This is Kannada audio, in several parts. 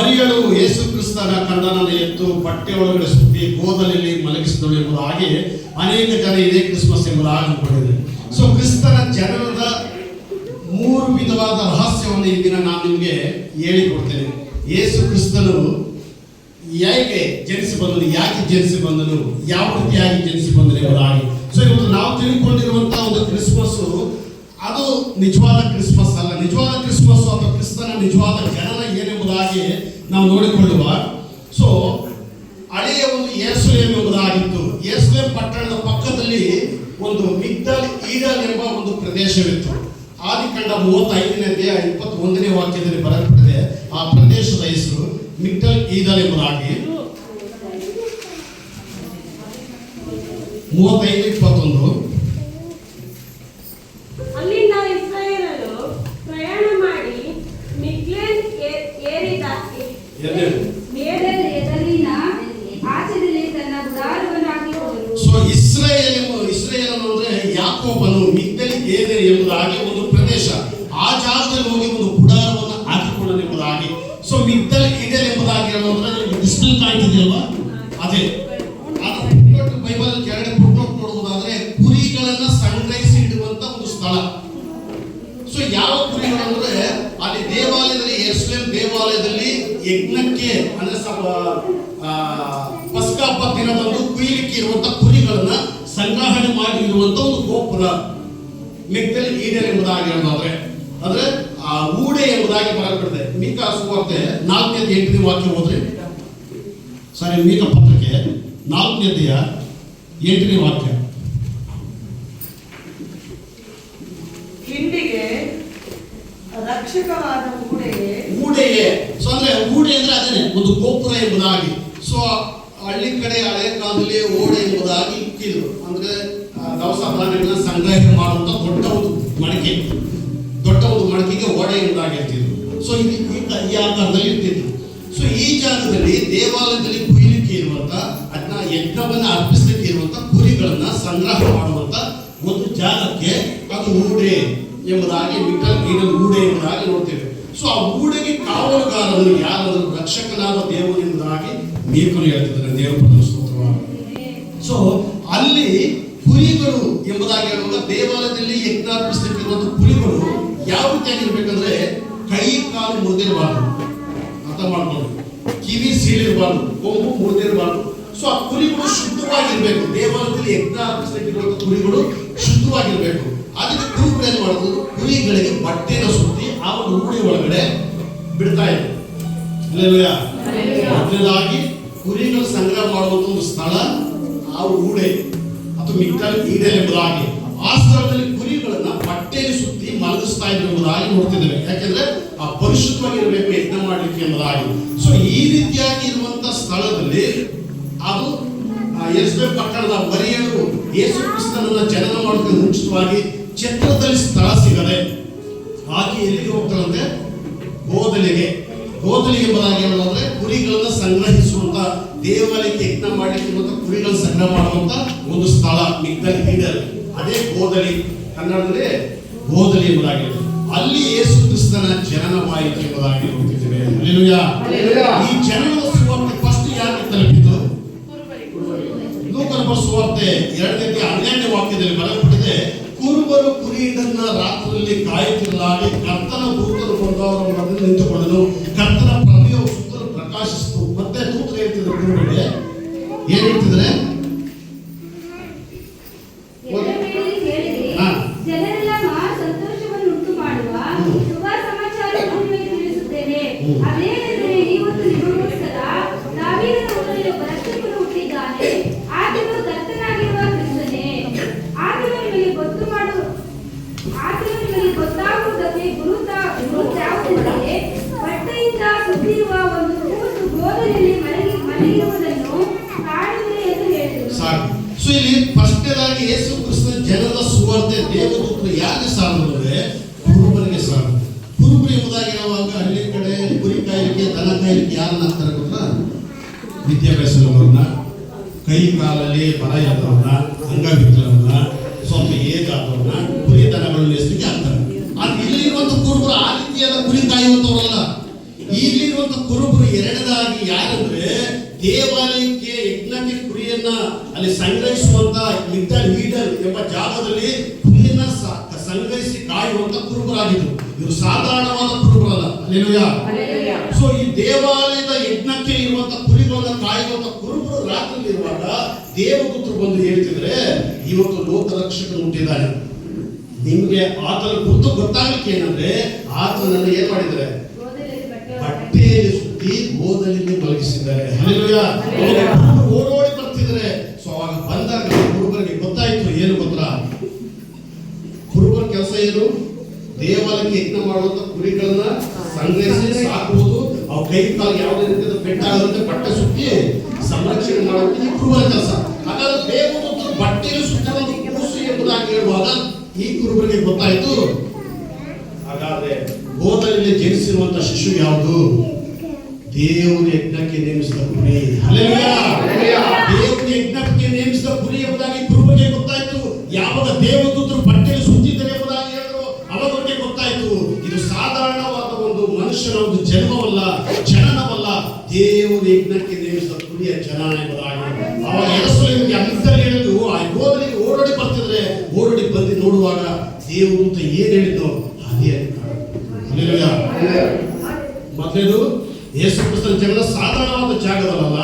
ಮರಿಯಳು ಯೇಸು ಕ್ರಿಸ್ತನ ಕಂದನನ್ನು ಎತ್ತು ಬಟ್ಟೆ ಒಳಗಡೆ ಸುತ್ತಿ ಗೋದಲಲ್ಲಿ ಮಲಗಿಸಿದಳು ಎಂಬುದು ಹಾಗೆ ಅನೇಕ ಜನ ಇದೇ ಕ್ರಿಸ್ಮಸ್ ಎಂಬುದಾಗಿ ಆಗಿಕೊಂಡಿದೆ ಸೊ ಕ್ರಿಸ್ತನ ಜನನದ ಮೂರು ವಿಧವಾದ ರಹಸ್ಯವನ್ನು ಈ ದಿನ ನಾನು ನಿಮಗೆ ಹೇಳಿಕೊಡ್ತೇನೆ. ಯೇಸು ಕ್ರಿಸ್ತನು ಹೇಗೆ ಜನಿಸಿ ಬಂದನು? ಯಾಕೆ ಜನಿಸಿ ಬಂದನು? ಯಾವ ರೀತಿಯಾಗಿ ಜನಿಸಿ ಬಂದನು ಎಂಬುದಾಗಿ. ಸೊ ಇವತ್ತು ನಾವು ತಿಳ್ಕೊಂಡಿರುವಂತಹ ಒಂದು ಕ್ರಿಸ್ಮಸ್ ಅದು ನಿಜವಾದ ಕ್ರಿಸ್ಮಸ್ ಅಲ್ಲ. ನಿಜವಾದ ಕ್ರಿಸ್ಮಸ್ ಅಥವಾ ಕ್ರಿಸ್ತನ ನಿಜವಾದ ಜನನ ಏನೆಂಬುದಾಗಿ ನಾವು ನೋಡಿಕೊಳ್ಳುವ. ಸೊ ಹಳೆಯ ಒಂದು ಯೇಸುಲೇಮ್ ಎಂಬುದಾಗಿತ್ತು. ಯೇಸುಲೇಮ್ ಪಟ್ಟಣದ ಪಕ್ಕದಲ್ಲಿ ಒಂದು ಮಿಗ್ದಲ್ ಈಡಲ್ ಎಂಬ ಒಂದು ಪ್ರದೇಶವಿತ್ತು. ಆದಿಕಂಡ ಮೂವತ್ತೈದನೇ ಅಧ್ಯಾಯ ಇಪ್ಪತ್ತೊಂದನೇ ವಾಕ್ಯದಲ್ಲಿ ಬರಲ್ಪಟ್ಟಿದೆ ಆ ಪ್ರದೇಶದ ಹೆಸರು ಮಿಗ್ದಲ್ ಈದಲ್ ಎಂಬುದಾಗಿ. ಮೂವತ್ತೈದು, ಇಪ್ಪತ್ತೊಂದು. ಸೊ ಇಸ್ರೇಲ್ ಎಂಬ ಇಸ್ರೇಲ್ ಅನ್ನೋದ್ರೆ ಯಾಕೋಬನು ಮಿಗ್ದಲಿ ಏನೆ ಎಂಬುದಾಗಿ ಒಂದು ಪ್ರದೇಶ. ಆ ಜಾಗದಲ್ಲಿ ಹೋಗಿ ಒಂದು ಗುಡಾರವನ್ನು ಹಾಕಿಕೊಳ್ಳಲು ಎಂಬುದಾಗಿ. ಸೊ ಮಿಗ್ದಲ್ ಈಡಲ್ ಎಂಬುದಾಗಿ ಅನ್ನೋದ್ರೆ ಡಿಸ್ಪ್ಲೇ ಕಾಯ್ತಿದೆಯಲ್ವಾ ಅದು. ಯಜ್ಞಕ್ಕೆ ಅಂದ್ರೆ ಪಸ್ಕ ಹಬ್ಬ ದಿನದಂದು ಕುಯ್ಲಿಕ್ಕೆ ಇರುವಂತ ಕುರಿಗಳನ್ನ ಸಂಗ್ರಹಣೆ ಮಾಡಿ ಇರುವಂತ ಒಂದು ಗೋಪುರ ಮಿಕ್ಕಲ್ಲಿ ಈಡೇರ್ ಎಂಬುದಾಗಿ ಹೇಳೋದಾದ್ರೆ. ಅಂದ್ರೆ, ಆ, ಊಡೆ ಎಂಬುದಾಗಿ ಬರಲ್ಪಡಿದೆ ಮೀಕ ಸುವಾರ್ತೆ ನಾಲ್ಕನೇ ಎಂಟನೇ ವಾಕ್ಯ ಹೋದ್ರೆ ಸರಿ, ಮೀಕ ಪತ್ರಕ್ಕೆ ನಾಲ್ಕನೇದೆಯ ಎಂಟನೇ ವಾಕ್ಯ. ರಕ್ಷಕವಾದ ಊಡೆಯೇ ಸೊ ಅಂದ್ರೆ ಊಡೆ ಅಂದ್ರೆ ಅದೇನೆ, ಒಂದು ಗೋಪುರ ಎಂಬುದಾಗಿ. ಸೊ ಹಳ್ಳಿ ಕಡೆ ಹಳೆ ಕಾಲದಲ್ಲಿ ಓಡೆ ಎಂಬುದಾಗಿ ಇಕ್ಕಿದ್ರು. ಅಂದ್ರೆ ದವಸ ಧಾನ್ಯಗಳನ್ನ ಸಂಗ್ರಹ ಮಾಡುವಂತ ದೊಡ್ಡ ಒಂದು ಮಡಕೆ. ದೊಡ್ಡ ಒಂದು ಮಡಕೆಗೆ ಓಡೆ ಎಂಬುದಾಗಿ ಇರ್ತಿದ್ರು. ಸೊ ಇಲ್ಲಿ ಈ ಆಕಾರದಲ್ಲಿ ಇರ್ತಿದ್ರು. ಸೊ ಈ ಜಾಗದಲ್ಲಿ ದೇವಾಲಯದಲ್ಲಿ ಕುಯ್ಲಿಕ್ಕೆ ಇರುವಂತ ಅದನ್ನ ಯಜ್ಞವನ್ನ ಅರ್ಪಿಸಲಿಕ್ಕೆ ಇರುವಂತ ಕುರಿಗಳನ್ನ ಸಂಗ್ರಹ ಮಾಡುವಂತ ಒಂದು ಜಾಗಕ್ಕೆ ಅದು ಊಡೆ ಎಂಬುದಾಗಿ ಗೀಡಲ್ ಊಡೆ ಎಂಬುದಾಗಿ ನೋಡ್ತೇವೆ. ಸೊ ಆ ಊಡೆಗೆ ಕಾವಲುಗಾರನು ಯಾರಾದರೂ ರಕ್ಷಕನಾದ ದೇವರು ಎಂಬುದಾಗಿ ಮೀಕನು ಹೇಳ್ತಿದ್ದಾರೆ ದೇವರ ಸ್ತೋತ್ರ ಸೊ ಅಲ್ಲಿ ಕುರಿಗಳು ಎಂಬುದಾಗಿ ಹೇಳುವಾಗ ದೇವಾಲಯದಲ್ಲಿ ಯಜ್ಞಾರ್ಪಿಸಲಿಕ್ಕಿರುವಂತ ಕುರಿಗಳು ಯಾವ ರೀತಿಯಾಗಿರ್ಬೇಕಂದ್ರೆ ಕೈ, ಕಾಲು ಮುರಿದಿರಬಾರ್ದು. ಅರ್ಥ ಮಾಡ್ಕೊಂಡು ಕಿವಿ ಸೀಳಿರಬಾರ್ದು. ಕೊಂಬು ಮುರಿದಿರಬಾರ್ದು. ಸೊ ಆ ಕುರಿಗಳು ಶುದ್ಧವಾಗಿರ್ಬೇಕು. ದೇವಾಲಯದಲ್ಲಿ ಯಜ್ಞ ಅರ್ಪಿಸಲಿಕ್ಕಿರುವಂತ ಕುರಿಗಳು ಶುದ್ಧವಾಗಿರ್ಬೇಕು. ಒಳಗಡೆ ಬಿಡ್ತಾ ಇದ್ರು ಅಲ್ಲೆಲ್ಲೂಯ್ಯ? ಮೊದಲನೇದಾಗಿ ಕುರಿಗಳು ಸಂಗ್ರಹ ಮಾಡುವಂತ ಒಂದು ಸ್ಥಳ ಆ ಊಡೆ ಅಥವಾ ಮಿಕ್ಕಲ್ ಇದೆ ಎಂಬುದಾಗಿ. ಆ ಸ್ಥಳದಲ್ಲಿ ಕುರಿಗಳನ್ನ ಬಟ್ಟೆಯಲ್ಲಿ ಸುತ್ತಿ ಮಲಗಿಸ್ತಾ ಇದ್ರು ಎಂಬುದಾಗಿ ನೋಡ್ತಿದ್ದೇವೆ. ಯಾಕೆಂದ್ರೆ ಆ ಪರಿಶುದ್ಧವಾಗಿರಬೇಕು ಯಜ್ಞ ಮಾಡಲಿಕ್ಕೆ ಎಂಬುದಾಗಿ. ಸೊ ಈ ರೀತಿಯಾಗಿ ಇರುವಂತ ಸ್ಥಳದಲ್ಲಿ ಅದು ಆ ಪಟ್ಟಣದ ಮರಿಯರು ಯೇಸು ಕ್ರಿಸ್ತನನ್ನ ಜನನ ಮಾಡೋದಕ್ಕೆ ಮುಂಚಿತವಾಗಿ ಚಿತ್ರದಲ್ಲಿ ಸ್ಥಳ ಸಿಗದೆ ಹಾಗೆ ಎಲ್ಲಿಗೆ ಹೋಗ್ತಾಳಂತೆ ಗೋದಲಿಗೆ ಗೋದಲಿಗೆ ಎಂಬುದಾಗಿ ಅಂದ್ರೆ ಕುರಿಗಳನ್ನ ಸಂಗ್ರಹಿಸುವಂತ ದೇವಾಲಯಕ್ಕೆ ಯಜ್ಞ ಮಾಡಲಿಕ್ಕೆ ಮತ್ತು ಕುರಿಗಳನ್ನ ಸಂಗ್ರಹ ಮಾಡುವಂತ ಒಂದು ಸ್ಥಳ ಮಿಗ್ದಲ್ ಹಿಡಲ್. ಅದೇ ಗೋದಲಿ. ಕನ್ನಡದಲ್ಲಿ ಗೋದಲಿ ಎಂಬುದಾಗಿ ಹೇಳುತ್ತೆ. ಅಲ್ಲಿ ಯೇಸು ಕ್ರಿಸ್ತನ ಜನನವಾಯಿತು ಎಂಬುದಾಗಿ ಹಲ್ಲೆಲೂಯಾ. ಈ ಜನನದ ಸುವಾರ್ತೆ ಫಸ್ಟ್ ಯಾರಿಗೆ ತಲುಪಿತು ಲೂಕನ ಸುವಾರ್ತೆ. ಎರಡನೇ ಹನ್ನೆರಡನೇ ವಾಕ್ಯದಲ್ಲಿ ಕುರಿಯನ್ನ ರಾತ್ರಿಯಲ್ಲಿ ಕಾಯುತ್ತಿರಲಾಗಿ ಕರ್ತನ ದೂತರು ಬಂದವರ ಮಧ್ಯೆ ನಿಂತುಕೊಂಡನು ಕರ್ತನ ಪ್ರಭೆಯು ಸುತ್ತಲೂ ಪ್ರಕಾಶಿಸಿತು. ಮತ್ತೆ ದೂತರು ಹೇಳ್ತಿದ್ರು ಏನ್ ಹೇಳ್ತಿದ್ರೆ ಸೊ, ಇಲ್ಲಿ ಫಸ್ಟೇದಾಗಿ ಯೇಸು ಕ್ರಿಸ್ತನ ಜನದ ಸುವಾರ್ತೆ ದೇವದೂತರು ಯಾಕೆ ಸಾಲದು ಅಂದ್ರೆ ಕುರುಬರಿಗೆ ಸಾಲದು ಕುರುಬರು ಹೇಳುವಾಗ ಹಳ್ಳಿ ಕಡೆ ಕುರಿ ಕಾಯಲಿಕ್ಕೆ, ದನ ಕಾಯಲಿಕ್ಕೆ ಯಾರನ್ನ ಗೊತ್ತಾ? ವಿದ್ಯಾಭ್ಯಾಸ ಕೈ ಕಾಲಲ್ಲಿ ಬರ ಇಲ್ಲದವ್ರನ್ನ ಸ್ವಲ್ಪ ಏಜ್ ಆದವ್ರನ್ನ ಕುರಿ ದನಗಳನ್ನ ಎಸ್ಲಿಕ್ಕೆ ಹಾಕ್ತಾರೆ. ಅದು ಆ ರೀತಿಯಾದ ಕುರಿ ಕಾಯುವಂತವ್ರಲ್ಲ ದೇವಾಲಯಕ್ಕೆ ಯಜ್ಞಕ್ಕೆ ಕುರಿಯನ್ನ ಅಲ್ಲಿ ಸಂಗ್ರಹಿಸುವಂತ ಲಿಟಲ್ ಲೀಡರ್ ಎಂಬ ಜಾಗದಲ್ಲಿ ಕುರಿಯನ್ನ ಸಂಗ್ರಹಿಸಿ ಕಾಯುವಂತ ಕುರುಬರಾಗಿದ್ರು. ಇವರು ಸಾಧಾರಣವಾದ ಕುರುಬರಲ್ಲ. ಸೊ ಈ ದೇವಾಲಯದ ಯಜ್ಞಕ್ಕೆ ಇರುವಂತ ಕುರಿಗಳನ್ನ ಕಾಯುವಂತ ಕುರುಬರು ರಾತ್ರಿ ಇರುವಾಗ ದೇವಪುತ್ರ ಬಂದು ಹೇಳ್ತಿದ್ರೆ ಇವತ್ತು ಲೋಕರಕ್ಷಕನು ಹುಟ್ಟಿದ್ದಾರೆ ನಿಮ್ಗೆ ಆತನ ಗುರುತು ಗೊತ್ತಾಗಲಿಕ್ಕೆ ಏನಂದ್ರೆ ಆತನನ್ನು ಏನ್ ಮಾಡಿದ್ರೆ ಬಟ್ಟೆಯಲ್ಲಿ ಮಲಗಿಸಿದ್ದಾರೆ ಹಲ್ಲೆಲೂಯಾ. ಅವರು ಓಡೋಡಿ ಬರ್ತಿದ್ರೆ ಸೊ ಅವಾಗ ಬಂದಾಗ ಕುರುಬರಿಗೆ ಗೊತ್ತಾಯ್ತು ಏನು ಗೊತ್ತಾ? ಕುರುಬರ ಕೆಲಸ ಏನು? ದೇವಾಲಯಕ್ಕೆ ಯಜ್ಞ ಮಾಡುವಂತ ಕುರಿಗಳನ್ನ ಸಂಗ್ರಹಿಸಿ ಸಾಕುವುದು. ಅವು ಕೈ ಕಾಲು ಯಾವುದೇ ರೀತಿಯ ಪೆಟ್ಟಾಗದಂತೆ ಬಟ್ಟೆ ಸುತ್ತಿ ಸಂರಕ್ಷಣೆ ಮಾಡುವುದು ಈ ಕುರುಬರ ಕೆಲಸ. ಹಾಗಾದ್ರೆ ದೇವದೂತರು ಬಟ್ಟೆಯಲ್ಲಿ ಸುತ್ತಿರೋದು ಕೂಸು ಎಂಬುದಾಗಿ ಹೇಳುವಾಗ ಈ ಕುರುಬರಿಗೆ ಗೊತ್ತಾಯ್ತು. ಹಾಗಾದ್ರೆ ಗೋದಲ್ಲಿ ಜನಿಸಿರುವಂತ ಶಿಶು ಯಾವುದು? ದೇವರು ಯಜ್ಞಕ್ಕೆ ನೇಮಿಸಿದ ಗುರಿ. ದೇವರು ಯಜ್ಞಕ್ಕೆ ನೇಮಿಸಿದ ಗುರಿ ಎಂಬುದಾಗಿ ಕುರುಬಗೆ ಗೊತ್ತಾಯ್ತು. ಯಾವಾಗ ದೇವದೂತರು ಬಟ್ಟೆಯಲ್ಲಿ ಸುತ್ತಿದ್ದಾರೆ ಎಂಬುದಾಗಿ ಹೇಳಿದ್ರು ಅವಾಗ ಗೊತ್ತಾಯ್ತು. ಇದು ಸಾಧಾರಣವಾದ ಒಂದು ಮನುಷ್ಯನ ಒಂದು ಜನ್ಮವಲ್ಲ ಜನನವಲ್ಲ. ದೇವರು ಯಜ್ಞಕ್ಕೆ ನೇಮಿಸಿದ ಗುರಿಯ ಜನನ ಎಂಬುದಾಗಿ. ಅವಾಗ ಎರಸಲಿಗೆ ಅಂತಲ್ಲಿ ಹೇಳಿದ್ರು. ಆ ಗೋದಲಿಗೆ ಓಡೋಡಿ ಬರ್ತಿದ್ರೆ ಓಡೋಡಿ ಬಂದು ನೋಡುವಾಗ ದೇವರು ಅಂತ ಏನ್ ಹೇಳಿದ್ರು ಅದೇ. ಮೊದಲೇದು ಯೇಸು ಕ್ರಿಸ್ತನ ಜಗಳ ಸಾಧಾರಣವಾದ ಜಾಗದಲ್ಲ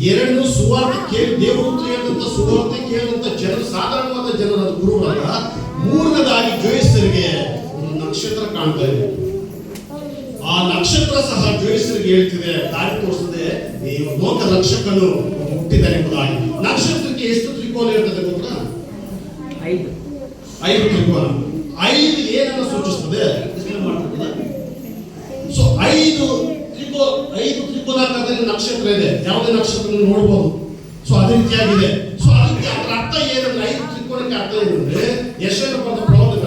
ಎರಡು ಸುವಾರ್ತೆ ಕೇಳಿ ದೇವರು ಹೇಳಿದಂತ ಸುವಾರ್ತೆ ಕೇಳಿದಂತ ಜನರು ಸಾಧಾರಣವಾದ ಜನರ ಗುರುಗಳಲ್ಲ ಮೂರನೇದಾಗಿ ಜೋಯಿಸರಿಗೆ ಒಂದು ನಕ್ಷತ್ರ ಕಾಣ್ತಾ ಇದೆ. ಆ ನಕ್ಷತ್ರ ಸಹ ಜೋಯಿಸರಿಗೆ ಹೇಳ್ತಿದೆ ದಾರಿ ತೋರಿಸದೆ ಈ ಲೋಕ ರಕ್ಷಕನು ಹುಟ್ಟಿದ್ದಾನೆ ಎಂಬುದಾಗಿ. ನಕ್ಷತ್ರಕ್ಕೆ ಎಷ್ಟು ತ್ರಿಕೋನ ಇರ್ತದೆ ಗೊತ್ತಾ? ಐದು. ಐದು ತ್ರಿಕೋನ. ಐದು ಏನನ್ನು ಸೂಚಿಸ್ತದೆ? ತ್ರಿಕೋನಾಕಾರದಲ್ಲಿ ನಕ್ಷತ್ರ ಇದೆ. ಯಾವುದೇ ನಕ್ಷತ್ರ ನೋಡ್ಬೋದು. ಸೊ ಅದೇ ರೀತಿಯಾಗಿದೆ ಸೊ ಅದಕ್ಕೆ ಅದರ ಅರ್ಥ ಏನು ಐದು ತ್ರಿಕೋನಕ್ಕೆ ಅರ್ಥ ಏನಂದ್ರೆ ಯಶನ ಪದ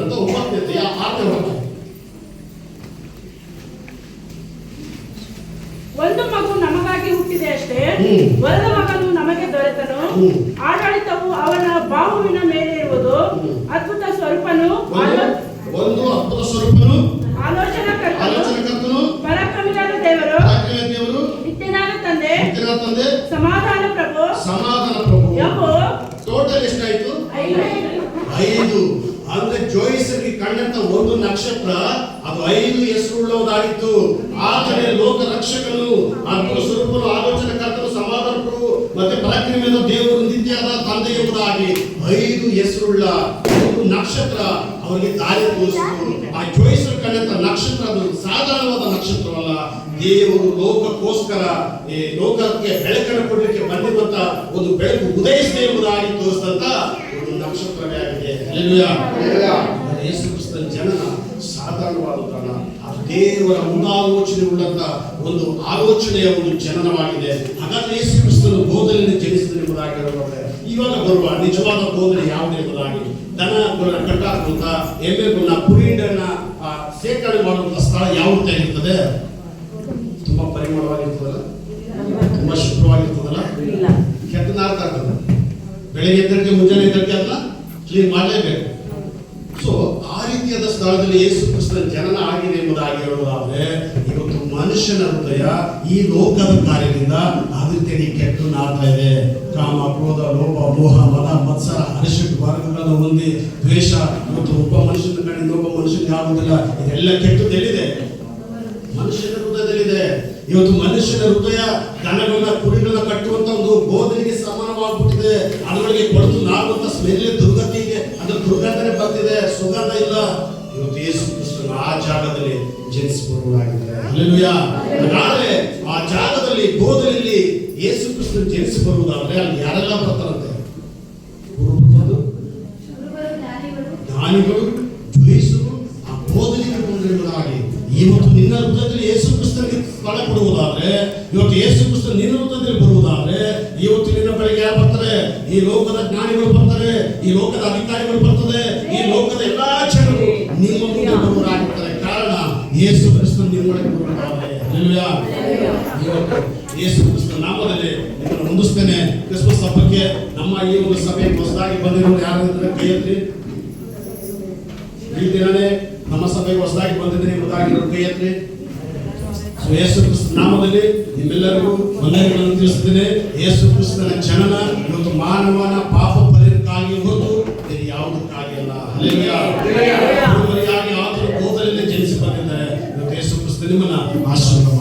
ಅಂತ ಆರನೇ ವಾಕ್ಯ ಒಂದು ಮಗು ನಮಗಾಗಿ ಹುಟ್ಟಿದೆ ಅಷ್ಟೇ ಒಂದು ಮಗನು ನಮಗೆ ದೊರೆತನು. ಆಡಳಿತವು ಅವನ ಬಾಹುವಿನ ಮೇಲೆ ಇರುವುದು. ಅದ್ಭುತ ಸ್ವರೂಪನು ಒಂದು ಒಂದು ಅದ್ಭುತ ಸ್ವರೂಪನು ನಕ್ಷತ್ರ ಅದು ಐದು ಹೆಸರುಳ್ಳವದಾಗಿತ್ತು. ಆದರೆ ಲೋಕ ರಕ್ಷಕರು ಅದ್ಭುತ ಸ್ವರೂಪನು ಆಲೋಚನೆ ಕರ್ತರು ಸಮಾಧಾನಕರು ಮತ್ತೆ ಪರಾಕ್ರಮದ ದೇವರು ನಿತ್ಯದ ತಂದೆ ಎಂಬುದಾಗಿ ಐದು ಹೆಸರುಳ್ಳ ಒಂದು ನಕ್ಷತ್ರ ಅವರಿಗೆ ದಾರಿ ತೋರಿಸಿತು. ಆ ಜೋಯಿಸರು ಕಂಡಂತ ನಕ್ಷತ್ರ ಅದು ಸಾಧಾರಣವಾದ ನಕ್ಷತ್ರವಲ್ಲ. ದೇವರು ಲೋಕಕ್ಕೋಸ್ಕರ ಈ ಲೋಕಕ್ಕೆ ಬೆಳಕನ್ನು ಕೊಡಲಿಕ್ಕೆ ಬಂದಿರುವಂತ ಒಂದು ಬೆಳಕು ಉದಯಿಸಿದೆ ಎಂಬುದಾಗಿ ತೋರಿಸಿದಂತ ಒಂದು ನಕ್ಷತ್ರವೇ ಆಗಿದೆ. ಹಲ್ಲೆಲೂಯಾ. ಯೇಸು ಕ್ರಿಸ್ತನ ಜನನ. ಸಾಧಾರಣವಾದದ್ದಲ್ಲ ಆ ದೇವರ ಮುಂದಾಲೋಚನೆ ಉಳ್ಳಂತ ಒಂದು ಆಲೋಚನೆಯ ಒಂದು ಜನನವಾಗಿದೆ. ಹಾಗಾದ್ರೆ ಯೇಸು ಕ್ರಿಸ್ತನು ಬೋಧನೆಯನ್ನು ಜನಿಸಿದ ಎಂಬುದಾಗಿ ಇವಾಗ ಬರುವ ನಿಜವಾದ ಬೋಧನೆ ಯಾವುದು ಎಂಬುದಾಗಿ. ದನ ಕಟ್ಟಾಕುವಂತ ಎಮ್ಮೆ ಗುಣ ಕುರಿಡನ್ನ ಆ, ಶೇಖರಣೆ ಮಾಡುವಂತ ಸ್ಥಳ ಯಾವುದು ಆಗಿರ್ತದೆ ತುಂಬಾ ಪರಿಮಳವಾಗಿರ್ತದಲ್ಲ ತುಂಬಾ ಶುಭ್ರವಾಗಿರ್ತದಲ್ಲ ಕೆಟ್ಟ ನಾರ್ತಾ ಆಗ್ತದೆ. ಬೆಳಿಗ್ಗೆ ಎದ್ದಕ್ಕೆ ಮುಂಜಾನೆ ಎದ್ದಕ್ಕೆ ಅಲ್ಲ? ಕ್ಲೀನ್ ಮಾಡಲೇಬೇಕು. ಸ್ಥಳದಲ್ಲಿ ಯೇಸು ಜನನ ಆಗಿದೆ ಎಂಬುದಾಗಿ ಹೇಳುವುದಾದ್ರೆ, ಇವತ್ತು ಮನುಷ್ಯನ ಹೃದಯ ಈ ಲೋಕದ ಕಾರ್ಯದಿಂದ ಅಭಿವೃದ್ಧಿ ಕೆಟ್ಟು ನಾಡ್ತಾ ಇದೆ. ಕಾಮ ಕ್ರೋಧ ಲೋಪ ಮೋಹ, ಮದ, ಮತ್ಸರ ಅರಿಶಿಟ್ಟು ವರ್ಗಗಳನ್ನು ಹೊಂದಿ ದ್ವೇಷ, ಇವತ್ತು ಒಬ್ಬ ಮನುಷ್ಯನ ಕಡೆ ಒಬ್ಬ ಮನುಷ್ಯನ ಆಗುವುದಿಲ್ಲ. ಇದೆಲ್ಲ ಮನುಷ್ಯನ ಹೃದಯದಲ್ಲಿದೆ. ಇವತ್ತು ಮನುಷ್ಯನ ಹೃದಯ ದನಗಳನ್ನ, ಕುರಿಗಳನ್ನ ಕಟ್ಟುವಂತ ಒಂದು ಬೋಧನೆಗೆ ಸಮಾನವಾಗ್ಬಿಟ್ಟಿದೆ. ಅದರೊಳಗೆ ಕೊಡದು ನಾಡುವಂತ ಸ್ಮೆಲ್ ದುರ್ಗತಿಗೆ ಅದು ದುರ್ಗಂಧನೆ ಬರ್ತಿದೆ ಸುಗಂಧ ಇಲ್ಲ ಇವತ್ತು ಯೇಸು ಕ್ರಿಸ್ತನು ಆ ಜಾಗದಲ್ಲಿ ಜನಿಸಿಬರುವುದಾಗಿದೆ ಹಲ್ಲೆಲೂಯಾ ನಾಳೆ ಆ ಜಾಗದಲ್ಲಿ ಬೋಧನೆಯಲ್ಲಿ ಯೇಸು ಕೃಷ್ಣ ಜನಿಸಿ ಬರುವುದಾದ್ರೆ ಅಲ್ಲಿ ಯಾರೆಲ್ಲ ಬರ್ತಾರಂತೆ? ಜ್ಞಾನಿಗಳು, ಜಯಿಸರು ಆ ಬೋಧನೆಗೆ ಬಂದಿರುವುದಾಗಿ ಇವತ್ತು ನಿನ್ನ ಹೃದಯದಲ್ಲಿ ಯೇಸು ಕೃಷ್ಣನಿಗೆ ಸ್ಥಳ ಕೊಡುವುದಾದ್ರೆ ಇವತ್ತು ಯೇಸು ಕ್ರಿಸ್ತ ನಿನ್ನ ಹೃದಯದಲ್ಲಿ ಬರುವುದಾದ್ರೆ ಇವತ್ತು ನಿನ್ನ ಬಳಿಗೆ ಯಾರು ಬರ್ತಾರೆ? ಈ ಲೋಕದ ಜ್ಞಾನಿಗಳು ಬರ್ತಾರೆ ಈ ಲೋಕದ ಅಧಿಕಾರಿಗಳು ಬರ್ತದೆ ಯೇಸು ಕ್ರಿಸ್ತನ ನಿರ್ಮಾಣ ಯೇಸು ಕ್ರಿಸ್ತ ನಾಮದಲ್ಲಿ ನಿಮ್ಮನ್ನು ಹೊಂದಿಸ್ತೇನೆ ಕ್ರಿಸ್ಮಸ್ ಹಬ್ಬಕ್ಕೆ ನಮ್ಮ ಈ ಒಂದು ಸಭೆ ಹೊಸದಾಗಿ ಬಂದಿರೋರು ಯಾರು ಕೈಯಲ್ಲಿ ಈ ದಿನನೇ ನಮ್ಮ ಸಭೆಗೆ ಹೊಸದಾಗಿ ಬಂದಿದ್ದೀನಿ ಎಂಬುದಾಗಿ ಕೈಯಲ್ಲಿ ಸೊ ಯೇಸು ಕ್ರಿಸ್ತ ನಾಮದಲ್ಲಿ ನಿಮ್ಮೆಲ್ಲರಿಗೂ ವಂದನೆಗಳನ್ನು ತಿಳಿಸುತ್ತೇನೆ ಯೇಸು ಕ್ರಿಸ್ತನ ಜನನ ಇವತ್ತು ಮಾನವನ ಪಾಪ ಪರಿಹಾರಕ್ಕಾಗಿ ಹೊರತು ಬೇರೆ ಯಾವುದಕ್ಕಾಗಿ ಅಲ್ಲ. ಹಲೆಲೂಯಾ. ಹುಡುಗರಿಗಾಗಿ ಆತನು